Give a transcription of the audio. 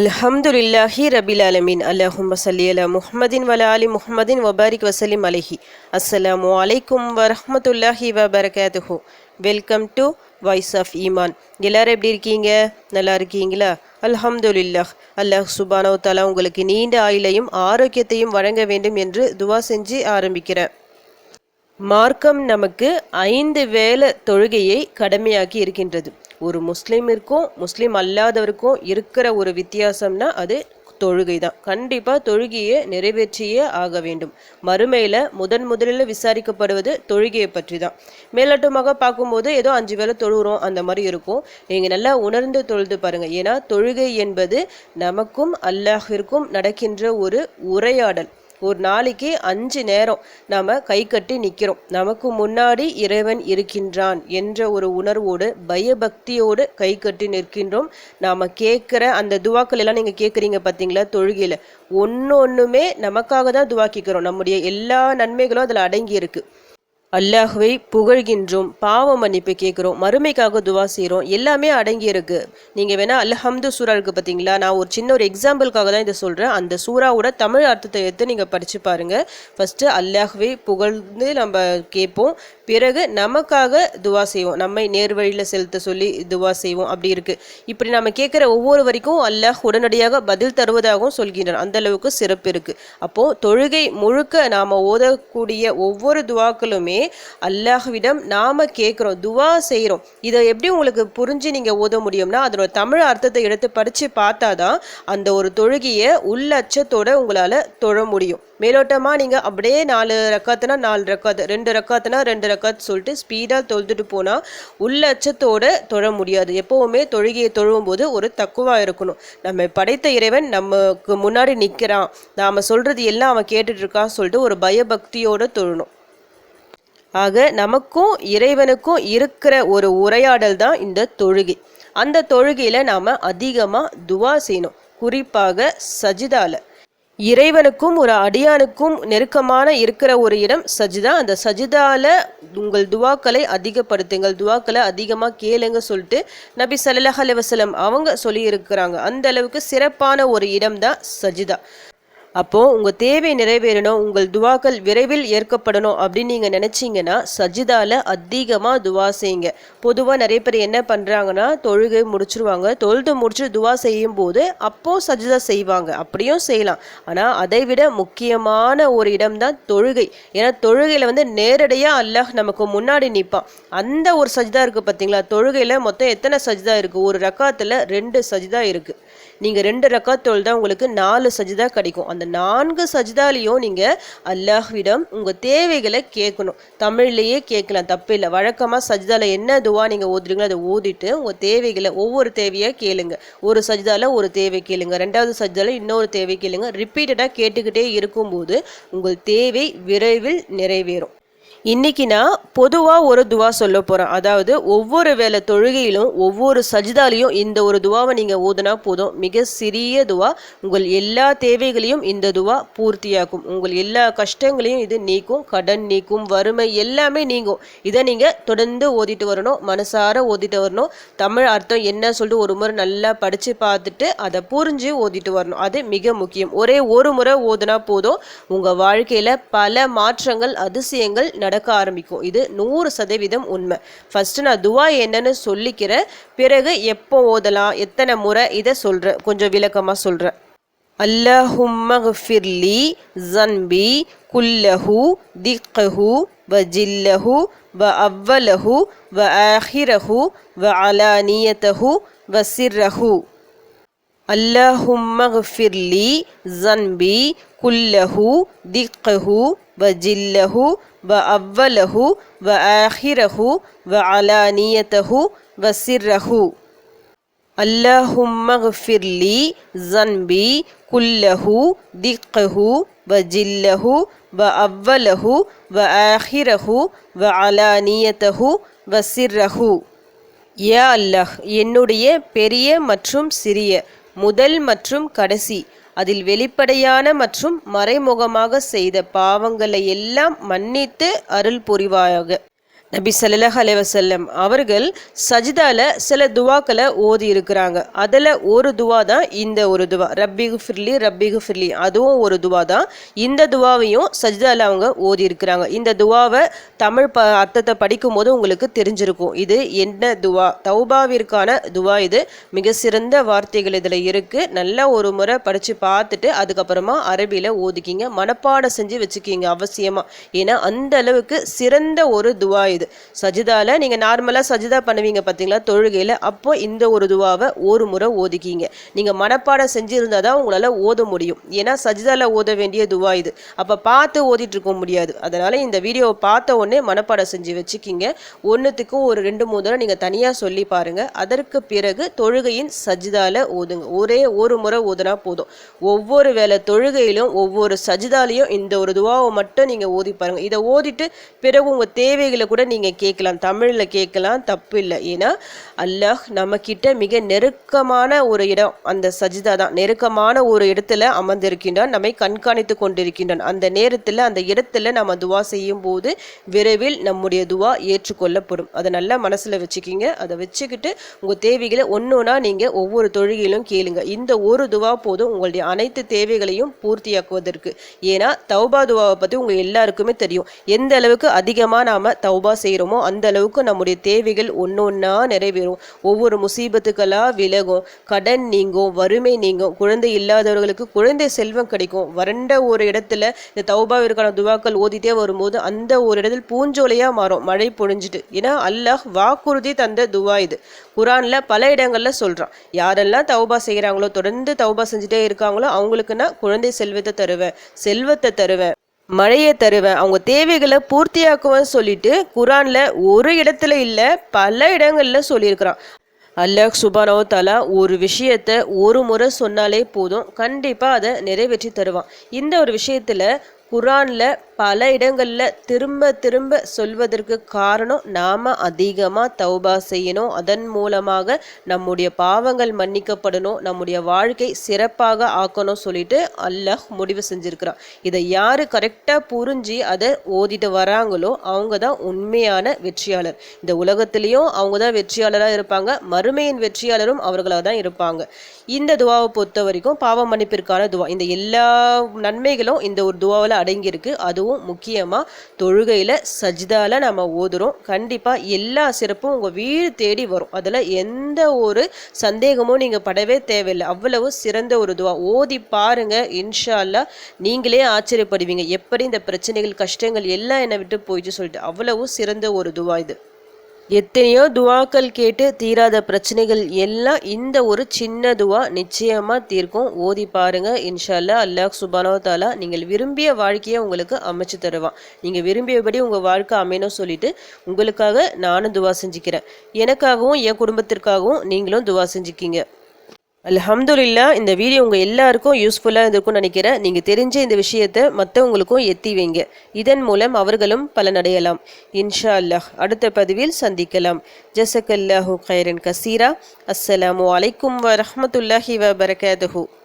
அல்ஹம்துலில்லாஹி ரபில் அலமின் அல்லாஹும் சல்லி அலா முஹமதின் வல அலி முஹம்மதின் வபாரிக் வசலிம் அலஹி. அஸ்ஸலாமு அலைக்கும் வரஹ்மத்துல்லாஹி வபரகாத்துஹு. வெல்கம் டு வாய்ஸ் ஆஃப் ஈமான். எல்லாரும் எப்படி இருக்கீங்க? நல்லா இருக்கீங்களா? அல்ஹம்துலில்லாஹ். அல்லாஹ் சுபானோ தலா உங்களுக்கு நீண்ட ஆயுளையும் ஆரோக்கியத்தையும் வழங்க வேண்டும் என்று துவா செஞ்சு ஆரம்பிக்கிறேன். மார்க்கம் நமக்கு ஐந்து வேலை தொழுகையை கடமையாக்கி இருக்கின்றது. ஒரு முஸ்லீமிற்கும் முஸ்லீம் அல்லாதவருக்கும் இருக்கிற ஒரு வித்தியாசம்னா அது தொழுகை தான் கண்டிப்பாக தொழுகையை நிறைவேற்றியே ஆக வேண்டும். மறுமையில் முதன் முதலில் விசாரிக்கப்படுவது தொழுகையை பற்றி தான் மேலோட்டமாக பார்க்கும்போது ஏதோ அஞ்சு வேளை தொழுகிறோம் அந்த மாதிரி இருக்கும். நீங்கள் நல்லா உணர்ந்து தொழுது பாருங்கள் ஏன்னா தொழுகை என்பது நமக்கும் அல்லாஹிற்கும் நடக்கின்ற ஒரு உரையாடல். ஒரு நாளைக்கு அஞ்சு நேரம் நாம் கை கட்டி நிற்கிறோம் நமக்கு முன்னாடி இறைவன் இருக்கின்றான் என்ற ஒரு உணர்வோடு பயபக்தியோடு கை கட்டி நிற்கின்றோம். நாம் கேட்குற அந்த துவாக்கள் எல்லாம் நீங்கள் கேட்குறீங்க பார்த்தீங்களா தொழுகையில். ஒன்று ஒன்றுமே நமக்காக தான் துவாக்கிக்கிறோம். நம்முடைய எல்லா நன்மைகளும் அதில் அடங்கி இருக்குது அல்லாஹுவை புகழ்கின்றோம் பாவ மன்னிப்பு கேட்குறோம் மறுமைக்காக துவா செய்கிறோம் எல்லாமே அடங்கி இருக்கு நீங்கள் வேணா அல்ஹம்து சூரா இருக்குது பார்த்தீங்களா நான் ஒரு சின்ன ஒரு எக்ஸாம்பிளுக்காக தான் இதை சொல்கிறேன் அந்த சூறாவோட தமிழ் அர்த்தத்தை எடுத்து நீங்கள் படித்து பாருங்கள் ஃபஸ்ட்டு அல்லாஹுவை புகழ்ந்து நம்ம கேட்போம். பிறகு நமக்காக துவா செய்வோம். நம்மை நேர்வழியில் செலுத்த சொல்லி துவா செய்வோம். அப்படி இருக்குது இப்படி நம்ம கேட்குற ஒவ்வொரு வரைக்கும் அல்லாஹ் உடனடியாக பதில் தருவதாகவும் சொல்கின்றான். அந்த அளவுக்கு சிறப்பு இருக்குது அப்போது தொழுகை முழுக்க நாம் ஓதக்கூடிய ஒவ்வொரு துவாக்களுமே அல்லாஹ்விடம் நாம கேட்குறோம் துவா செய்கிறோம் இதை எப்படி உங்களுக்கு புரிஞ்சு நீங்கள் ஓத முடியும்னா அதனோட தமிழ் அர்த்தத்தை எடுத்து படைத்து பார்த்தா தான் அந்த ஒரு தொழுகையை உள்ளச்சத்தோட உங்களால் தொழ முடியும். மேலோட்டமாக நீங்கள் அப்படியே நாலு ரக்காத்துனா நாலு ரக்காத்து ரெண்டு ரக்காத்துனா ரெண்டு ரக்காத்து சொல்லிட்டு ஸ்பீடாக தொழுதுட்டு போனால் உள்ளச்சத்தோட தொழ முடியாது. எப்போவுமே தொழுகையை தொழுவும் போது ஒரு தக்குவாக இருக்கணும். நம்ம படைத்த இறைவன் நமக்கு முன்னாடி நிற்கிறான் நாம் சொல்கிறது எல்லாம் அவன் கேட்டுட்ருக்கான்னு சொல்லிட்டு ஒரு பயபக்தியோடு தொழணும். ஆக நமக்கும் இறைவனுக்கும் இருக்கிற ஒரு உரையாடல் தான் இந்த தொழுகை. அந்த தொழுகையில் நாம் அதிகமாக துவா செய்யணும். குறிப்பாக சஜிதால. இறைவனுக்கும் ஒரு அடியானுக்கும் நெருக்கமான இருக்கிற ஒரு இடம் சஜிதா. அந்த சஜிதால உங்கள் துவாக்களை அதிகப்படுத்துங்கள். துவாக்களை அதிகமாக கேளுங்க சொல்லிட்டு நபி சல்லாஹ் அலுவலம் அவங்க சொல்லி இருக்கிறாங்க அந்த அளவுக்கு சிறப்பான ஒரு இடம் தான் சஜிதா. அப்போது உங்கள் தேவை நிறைவேறணும் உங்கள் துவாக்கள் விரைவில் ஏற்கப்படணும் அப்படின்னு நீங்கள் நினச்சிங்கன்னா சஜிதாவில் அதிகமாக துவா செய்யுங்க. பொதுவாக நிறைய பேர் என்ன பண்ணுறாங்கன்னா தொழுகை முடிச்சிருவாங்க. தொழுது முடிச்சு துவா செய்யும் போது அப்போது சஜிதா செய்வாங்க. அப்படியும் செய்யலாம். ஆனால் அதை விட முக்கியமான ஒரு இடம் தான் தொழுகை. ஏன்னா தொழுகையில் வந்து நேரடியாக அல்லாஹ் நமக்கு முன்னாடி நிற்பான் அந்த ஒரு சஜிதா இருக்குது பார்த்தீங்களா தொழுகையில் மொத்தம் எத்தனை சஜிதா இருக்குது ஒரு ரக்காத்தில் ரெண்டு சஜிதா இருக்குது நீங்கள் ரெண்டு ரக்காத் தொழுதா உங்களுக்கு நாலு சஜிதா கிடைக்கும். அந்த நான்கு சஜிதாலையும் நீங்கள் அல்லாஹ்விடம் உங்கள் தேவைகளை கேட்கணும். தமிழ்லேயே கேட்கலாம் தப்பு இல்லை வழக்கமாக சஜிதாவில் என்ன துவா நீங்கள் ஓதுறீங்களோ அதை ஓதிட்டு உங்கள் தேவைகளை ஒவ்வொரு தேவையாக கேளுங்க. ஒரு சஜிதாவில் ஒரு தேவை கேளுங்க. ரெண்டாவது சஜிதாவில் இன்னொரு தேவை கேளுங்க. ரிப்பீட்டடாக கேட்டுக்கிட்டே இருக்கும்போது உங்கள் தேவை விரைவில் நிறைவேறும். இன்னைக்கு நான் பொதுவாக ஒரு துவா சொல்ல போகிறேன் அதாவது ஒவ்வொரு வேலை தொழுகையிலும் ஒவ்வொரு சஜிதாலையும் இந்த ஒரு துவாவை நீங்கள் ஓதுனா போதும். மிக சிறிய துவா. உங்கள் எல்லா தேவைகளையும் இந்த துவா பூர்த்தியாக்கும். உங்கள் எல்லா கஷ்டங்களையும் இது நீக்கும். கடன் நீக்கும். வறுமை எல்லாமே நீங்கும். இதை நீங்கள் தொடர்ந்து ஓதிட்டு வரணும். மனசார ஓதிட்டு வரணும். தமிழ் அர்த்தம் என்ன சொல்லிட்டு ஒரு முறை நல்லா படித்து பார்த்துட்டு அதை புரிஞ்சு ஓதிட்டு வரணும். அது மிக முக்கியம். ஒரே ஒரு முறை ஓதுனா போதும். உங்கள் வாழ்க்கையில் பல மாற்றங்கள் அதிசயங்கள் நடக்க ஆரம்பிக்கும். இது நூறு சதவீதம் உண்மை. ஃபஸ்ட்டு நான் துவா என்னன்னு சொல்லிக்கிறேன் பிறகு எப்போ ஓதலாம் எத்தனை முறை இதை சொல்கிறேன் கொஞ்சம் விளக்கமாக சொல்கிறேன் அல்லஹும்மஃபிர்லி ஜன்பி குல்லஹு திக்கஹு வஜில்லஹு வ அவ்வலஹு வ ஆஹிரஹு வ அலானியத்தஹு வ சிர்ரஹு அல்லஹும்மஃபிர்லி ஜன்பி குல்லஹு திக்கஹு வஜில்லஹு وأوله وآخره وعلانيته وسره اللهم اغفر لي ذنبي كله دقه وجله وأوله وآخره وعلانيته وسره யா அல்லாஹ் என்னுடைய பெரிய மற்றும் சிறிய முதல் மற்றும் கடைசி அதில் வெளிப்படையான மற்றும் மறைமுகமாக செய்த பாவங்களை எல்லாம் மன்னித்து அருள் புரிவாயாக. நபி சல்லாஹ் அலைவசல்லம் அவர்கள் சஜிதால சில துவாக்களை ஓதி இருக்கிறாங்க அதில் ஒரு துவா தான் இந்த ஒரு துவா. ரப்பிகு ஃபிர்லி ரப்பிகு ஃபிர்லி அதுவும் ஒரு துவா தான். இந்த துவாவையும் சஜிதால அவங்க ஓதி இருக்கிறாங்க இந்த துவாவை தமிழ் ப அர்த்தத்தை படிக்கும் போது உங்களுக்கு தெரிஞ்சிருக்கும். இது என்ன துவா? தௌபாவிற்கான துவா இது. மிக சிறந்த வார்த்தைகள் இதில் இருக்குது நல்லா ஒரு முறை படித்து பார்த்துட்டு அதுக்கப்புறமா அரபியில் ஓதிக்கிங்க. மனப்பாடம் செஞ்சு வச்சுக்கிங்க அவசியமாக ஏன்னா அந்த அளவுக்கு சிறந்த ஒரு துவா இது. சஜிதால நீங்கள் நார்மலாக சஜிதா பண்ணுவீங்க பார்த்தீங்களா தொழுகையில் அப்போ இந்த ஒரு துவாவை ஒரு முறை ஓதிக்கிங்க. நீங்கள் மனப்பாடம் செஞ்சுருந்தால் தான் உங்களால் ஓத முடியும். ஏன்னா சஜிதால ஓத வேண்டிய துவா இது. அப்போ பார்த்து ஓதிட்டு இருக்க முடியாது. அதனால் இந்த வீடியோவை பார்த்த உடனே மனப்பாடம் செஞ்சு வச்சுக்கிங்க. ஒன்றுத்துக்கும் ஒரு ரெண்டு மூணு தடவை நீங்கள் தனியாக சொல்லி பாருங்கள் அதற்கு பிறகு தொழுகையின் சஜிதால ஓதுங்க. ஒரே ஒரு முறை ஓதுனா போதும். ஒவ்வொரு வேளை தொழுகையிலும் ஒவ்வொரு சஜிதாலையும் இந்த ஒரு துவாவை மட்டும் நீங்கள் ஓதி பாருங்கள் இதை ஓதிட்டு பிறகு உங்கள் தேவைகளை கூட நீங்கள் கேட்கலாம். தமிழில் கேட்கலாம். தப்பு இல்லை. ஏன்னா அல்லாஹ் நம்மக்கிட்ட மிக நெருக்கமான ஒரு இடம். அந்த சஜிதா தான். நெருக்கமான ஒரு இடத்துல அமர்ந்திருக்கின்றான். நம்மை கண்காணித்து கொண்டிருக்கின்றான். அந்த நேரத்தில் அந்த இடத்துல நம்ம துவா செய்யும் போது விரைவில் நம்முடைய துவா ஏற்றுக்கொள்ளப்படும். அதை நல்லா மனசில் வச்சுக்கிங்க. அதை வச்சுக்கிட்டு உங்கள் தேவைகளை ஒன்று ஒன்றா நீங்கள் ஒவ்வொரு தொழுகையிலும் கேளுங்க. இந்த ஒரு துவா போதும். உங்களுடைய அனைத்து தேவைகளையும் பூர்த்தியாக்குவதற்கு. ஏன்னா தௌபா துவாவை பற்றி உங்கள் எல்லாருக்குமே தெரியும். எந்த அளவுக்கு அதிகமாக நாம் தௌபா செய்கிறோமோ அந்த அளவுக்கு நம்முடைய தேவைகள் ஒன்று ஒன்றா நிறைவேறும். ஒவ்வொரு முசீபத்துக்களாக விலகும். கடன் நீங்கும் வறுமை நீங்கும். குழந்தை இல்லாதவர்களுக்கு குழந்தை செல்வம் கிடைக்கும். வறண்ட ஒரு இடத்துல இந்த தௌபாவிற்கான துவாக்கள் ஓதிட்டே வரும்போது அந்த ஒரு இடத்துல பூஞ்சோலையாக மாறும். மழை பொழிஞ்சிட்டு. ஏன்னா அல்லாஹ் வாக்குறுதி தந்த துவா இது. குரானில் பல இடங்களில் சொல்கிறான் யாரெல்லாம் தௌபா செய்கிறாங்களோ தொடர்ந்து தௌபா செஞ்சுட்டே இருக்காங்களோ அவங்களுக்கு நான் குழந்தை செல்வத்தை தருவேன். செல்வத்தை தருவேன். மழையை தருவேன். அவங்க தேவைகளை பூர்த்தியாக்குவேன்னு சொல்லிட்டு குரான்ல ஒரு இடத்துல இல்லை பல இடங்கள்ல சொல்லியிருக்கிறான். அல்லாஹ் சுபானோ தலா ஒரு விஷயத்த ஒரு முறை சொன்னாலே போதும். கண்டிப்பாக அதை நிறைவேற்றி தருவான். இந்த ஒரு விஷயத்தில் குரானில் பல இடங்களில் திரும்ப திரும்ப சொல்வதற்கு காரணம் நாம் அதிகமாக தௌபா செய்யணும். அதன் மூலமாக நம்முடைய பாவங்கள் மன்னிக்கப்படணும். நம்முடைய வாழ்க்கை சிறப்பாக ஆக்கணும் சொல்லிட்டு அல்லாஹ் முடிவு செஞ்சுருக்கிறான். இதை யார் கரெக்டாக புரிஞ்சு அதை ஓதிட்டு வராங்களோ அவங்க தான் உண்மையான வெற்றியாளர். இந்த உலகத்திலையும் அவங்க தான் வெற்றியாளராக இருப்பாங்க. மறுமையின் வெற்றியாளரும் அவர்களாக தான் இருப்பாங்க. இந்த துவாவை பொறுத்த வரைக்கும் பாவ மன்னிப்பிற்கான துவா. இந்த எல்லா நன்மைகளும் இந்த ஒரு துவாவில் அடங்கியிருக்கு. அதுவும் முக்கியமாக தொழுகையில் சஜிதால நம்ம ஓதுறோம். கண்டிப்பாக எல்லா சிறப்பும் உங்கள் வீடு தேடி வரும். அதில் எந்த ஒரு சந்தேகமும் நீங்கள் படவே தேவையில்லை. அவ்வளவு சிறந்த ஒரு துவா. ஓதி பாருங்க. இன்ஷா அல்லாஹ் நீங்களே ஆச்சரியப்படுவீங்க. எப்படி இந்த பிரச்சனைகள் கஷ்டங்கள் எல்லாம் என்னை விட்டு போயிட்டு சொல்லிட்டு. அவ்வளவு சிறந்த ஒரு துவா இது. எத்தனையோ துவாக்கள் கேட்டு தீராத பிரச்சனைகள் எல்லாம் இந்த ஒரு சின்ன துவா நிச்சயமா தீர்க்கும். ஓதி பாருங்க. இன்ஷால்லா அல்லாஹ் சுபானோ தாலா நீங்கள் விரும்பிய வாழ்க்கையை உங்களுக்கு அமைச்சு தருவான். நீங்க விரும்பியபடி உங்க வாழ்க்கை அமையணும் சொல்லிட்டு உங்களுக்காக நானும் துவா செஞ்சுக்கிறேன். எனக்காகவும் என் குடும்பத்திற்காகவும் நீங்களும் துவா செஞ்சுக்கிங்க. அல்ஹம்துலில்லா இந்த வீடியோ உங்கள் எல்லாருக்கும் யூஸ்ஃபுல்லாக இருக்கும்னு நினைக்கிறேன். நீங்கள் தெரிஞ்ச இந்த விஷயத்தை மற்றவங்களுக்கும் எத்தி வைங்க. இதன் மூலம் அவர்களும் பலனடையலாம் இன்ஷா அல்லாஹ் அடுத்த பதிவில் சந்திக்கலாம். ஜசக்கல்லாஹு கைரன் கசீரா. அஸ்ஸலாமு அலைக்கும் வரமத்துல்லாஹி ரஹ்மத்துல்லாஹி